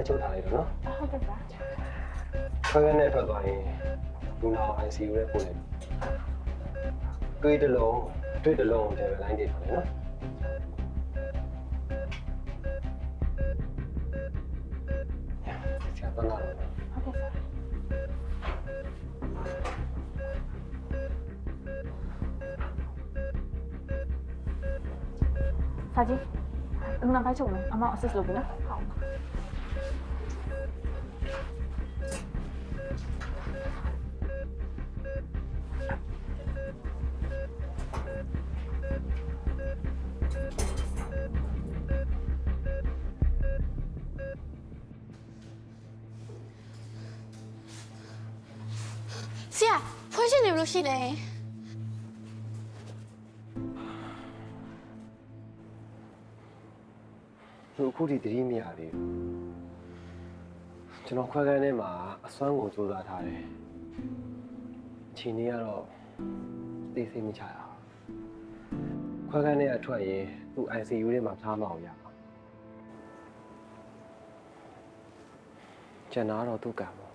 ဟေးခိုင်စကင်းကိုဆက်ချုပ်ထားလိုက်တော့နော်ဟုတ်ကဲ့ပါခွဲခန်းနဲ့ထွက်သွားရင်လူနာ ICU နဲ့ပို့လိုက်တွေးတစ်လုံးတွေးတစ်လုံးတယ်လိုင်းတွေထားတယ်နော်ဆရာတော်လာတော့ဟုတ်ကဲ့ပါစာကြီးလူနာဖိုက်ချုပ်မယ်အမ assist လုပ်ပြီနော်ဟုတ် ဆရာဖွေးရှင်နေဘလို့ရှိလဲလူအခုထိတတိမရသေးဘူးကျွန်တော်ခွဲခန်းထဲမှာအစွမ်းကုန်စူးစမ်းထားတယ်အချိန်นี้ကတော့သိစိတ်မချရအောင်ခွဲခန်းထဲကထွက်ရင်သူ ICU ထဲမှာဖျားမအောင်ရအောင်ကျန်တာကတော့သူ့ကံပေါ့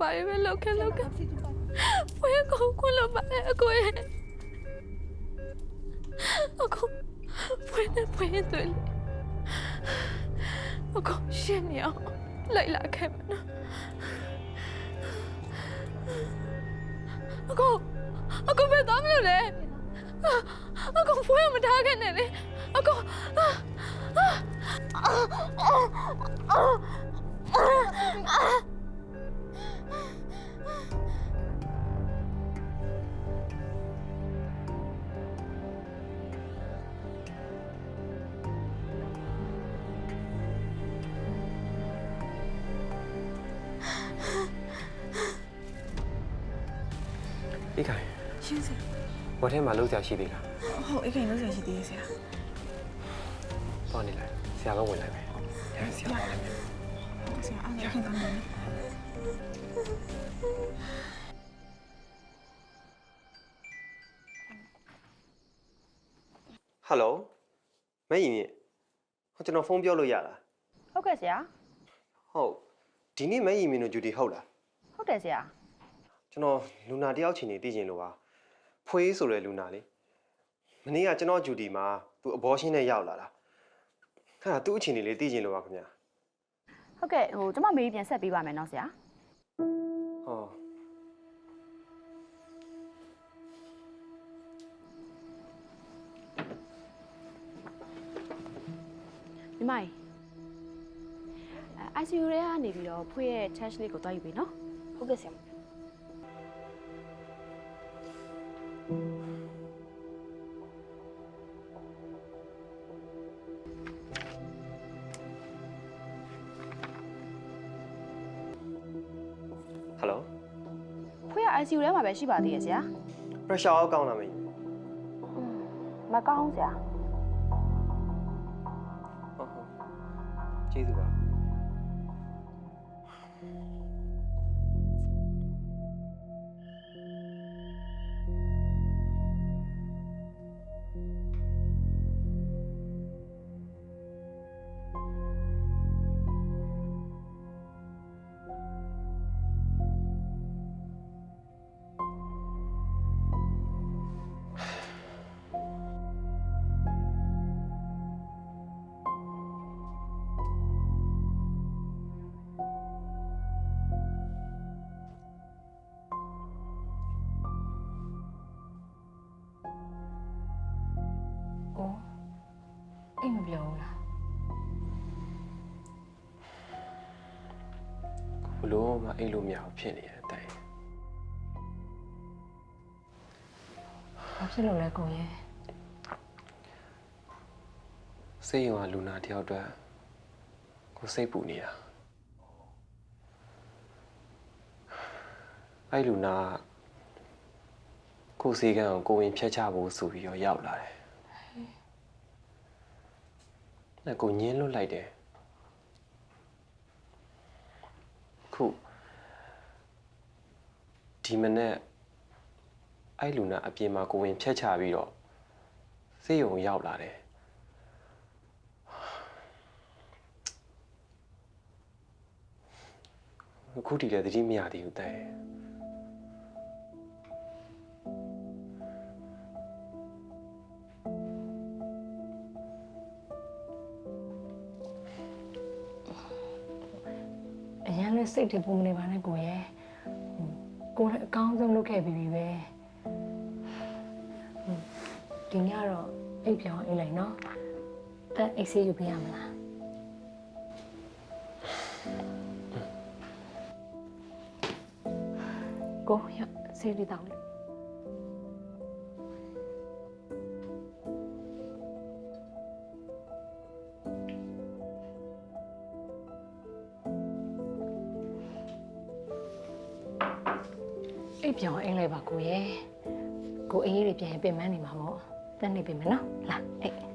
ပါရပဲလောက်ခဲလောက်ခဲဖွေးကိုကိုလောက်ပါအကိုရဲ့အကိုဖွေးနဲ့ဖွေးတွေလေအကိုရှင်းနေအောင်လိုက်လာခဲ့မနော်အကိုအကိုဘယ်သွားမလို့လဲအကိုဖွေးမထားခဲ့နဲ့လေအကို အေးခိုင်ရှင်းစရာဝတ်ထဲမှာလုံးစရာရှိသေးလားဟုတ်အိတ်ခိုင်လို့ဆရာရှိသေးရဲ့ဆရာသွားနေလိုက်ဆရာကဝင်လိုက်မယ်ရဆရာသွားလိုက်မယ်ဆရာအားလည်းခင်ဗျာမယ်ဟယ်လိုမင်းရင်ဟိုကျွန်တော်ဖုန်းပြောလို့ရလားဟုတ်ကဲ့ဆရာဟုတ်ဒီနေ့မင်းရင်မင်းတို့ဂျူတီဟုတ်လားဟုတ်တယ်ဆရာ ကျွန်တော်လူနာတယောက်ချင်းနေသိချင်လို့ပါဖွေးဆိုတဲ့လူနာလေမနေ့ကကျွန်တော်ဂျူတီမှာသူအဘောရှင်းနဲ့ရောက်လာတာအဲ့ဒါသူ့အချင်းနေလေးသိချင်လို့ပါခင်ဗျာဟုတ်ကဲ့ဟိုကျမမေးပြန်ဆက်ပေးပါမယ်နော်ဆရာဟောညီမကြီးအဲ ICU ထဲကနေပြီးတော့ဖွေးရဲ့ test လေးကိုတွားယူပြီနော်ဟုတ်ကဲ့ဆရာဟ ICU ထဲမှာပဲရှိပါသေးရဲ့ဆရာ pressure အောက်ကောင်းလားမင်းမကောင်းဆရာဟုတ်ဟုတ်ကျေးဇူးပါ။ လို့မအိတ်လို့မရဘူးဖြစ်နေတယ်တိုင်။ဘာဖြစ်လို့လဲကိုရဲ့စိတ်ရုံကလူနာတယောက်အတွက်ကိုစိတ်ပူနေတာအဲ့လူနာကကိုယ်စီကံကိုကိုဝင်ဖျက်ချဖို့ဆိုပြီးတော့ရောက်လာတယ်။အဲ့ကိုညင်းလွတ်လိုက်တယ်။ ခုဒီမနေ့အဲ့လူနာအပြင်မှာကိုဝင်ဖျက်ချပြီးတော့စိတ်ရုံရောက်လာတယ်။အခုတည်းလည်းသတိမရသေးဘူးတဲ့။ စိတ်တွေပူမနေပါနဲ့ကိုရဲ့။ဟိုကိုလည်းအကောင်းဆုံးလုပ်ခဲ့ပြီးပြီပဲ။ဟိုဒီညတော့အိပ်ပြောင်းအိပ်လိုက်နော်။တက်အိတ်ဆေးယူပေးရမလား။ကိုရဆေးလေးတောင်းလေ အိပ်ပြောင်းအိမ်လိုက်ပါကိုရဲ့ကိုအေးလေးပြန်ရင်ပြင်မနေမှာမို့တက်နေပြင်မယ်နော်လာအိတ်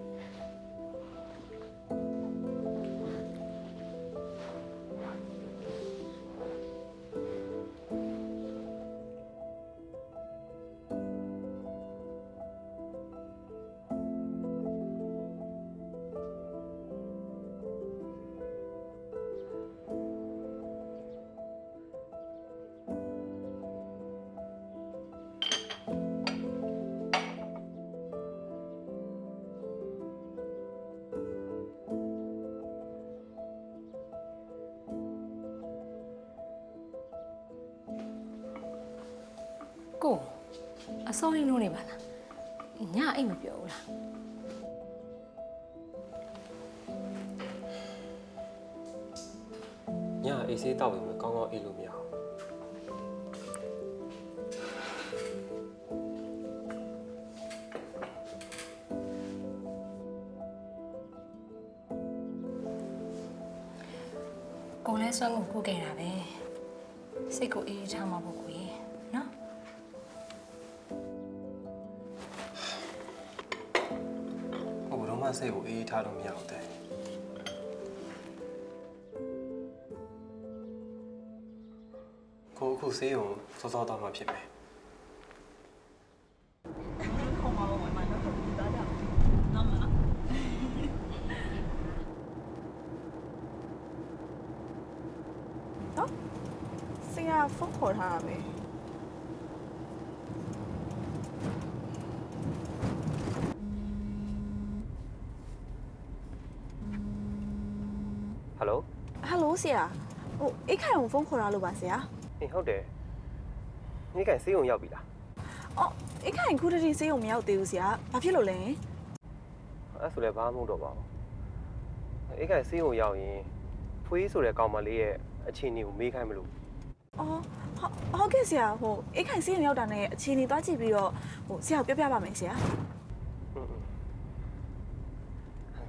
အစောကြီးလို့နေပါလားညအိတ်မပြောဘူးလားညအေးဆေးတောက်ရင်မကောင်းကောင်းအေးလို့မရဘူးကိုလည်းစွမ်းကိုကိုခဲ့တာပဲစိတ်ကိုအေးအေးထားမှာပေါ့ မှစိတ်ကိုအေးအေးထားလို့မရဘူးတဲ့ကိုအခုဆေးရုံစောစောတော့မှဖြစ်မယ်ဆရာဖုန်းခေါ်ထားတာပဲဟယ်လို ဟုတ်ဆရာဟိုအိတ်ခိုင်အောင်ဖုန်းခေါ်တာလို့ပါဆရာအေးဟုတ်တယ်ညိကန်ဆေးရုံရောက်ပြီလားအော်အိတ်ခိုင်ခုတည်းဆေးရုံမရောက်သေးဘူးဆရာဘာဖြစ်လို့လဲအဲ့ဆိုလည်းဘာမှမဟုတ်တော့ပါဘူးအိတ်ခိုင်ဆေးရုံရောက်ရင်ဖွေးဆိုတဲ့ကောင်မလေးရဲ့အခြေအနေကိုမေးခိုင်းမလို့အော်ဟုတ်ကဲ့ဆရာဟိုအိတ်ခိုင်ဆေးရုံရောက်တာနဲ့အခြေအနေသွားကြည့်ပြီးတော့ဟိုဆရာပြောပြပါမယ်ဆရာ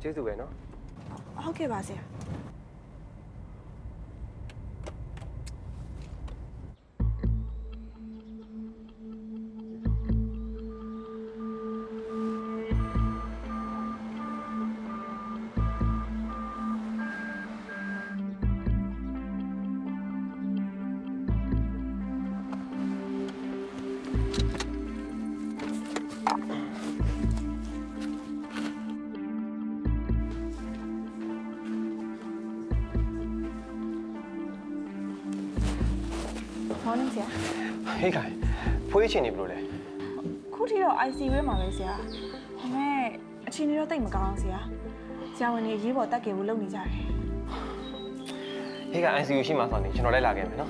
ကျေးဇူးပဲနော်ဟုတ်ကဲ့ပါဆရာ ဆရာဟေးခိုင်ဖွေးအခြေအနေဘယ်လိုလဲခုထိတော့ ICU ထဲမှာပဲဆရာဒါပေမဲ့အချိန်ကြီးတော့တိတ်မကောင်းအောင်ဆရာဆရာဝန်ကြီးရေးပေါ်တက်ကြဖို့လုပ်နေကြတယ်ဟေးက ICU ရှိမှဆိုနေကျွန်တော်လည်းလာခဲ့မယ်เ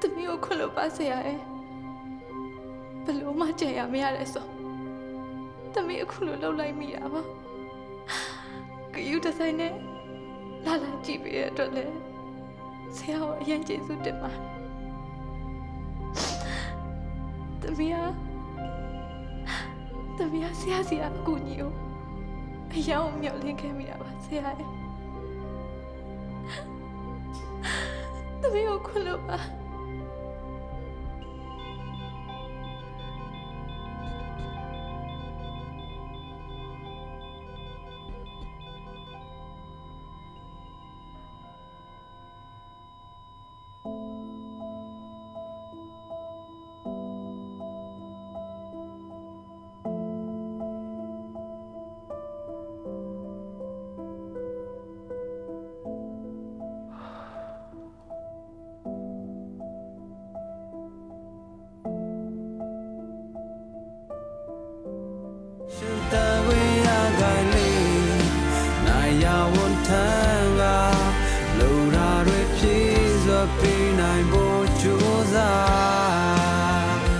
သမီးကိုခွင့်လို့ပါဆရာရဲ့ဘယ်လို့မှကြံရမရလဲဆိုသမီးအခုလိုလှုပ်လိုက်မိတာပါဂယူဒီဇိုင်းနဲ့လာလာကြည့်ပေးတဲ့အတွက်လည်းဆရာကိုအရင်ကျေးဇူးတင်ပါတယ်သမီးက သမီးကဆရာဆရာအကူညီကိုအယောင်မျှော်လင့်ခဲ့မိတာပါဆရာရဲ့သမီးကိုခွင့်လို့ပါ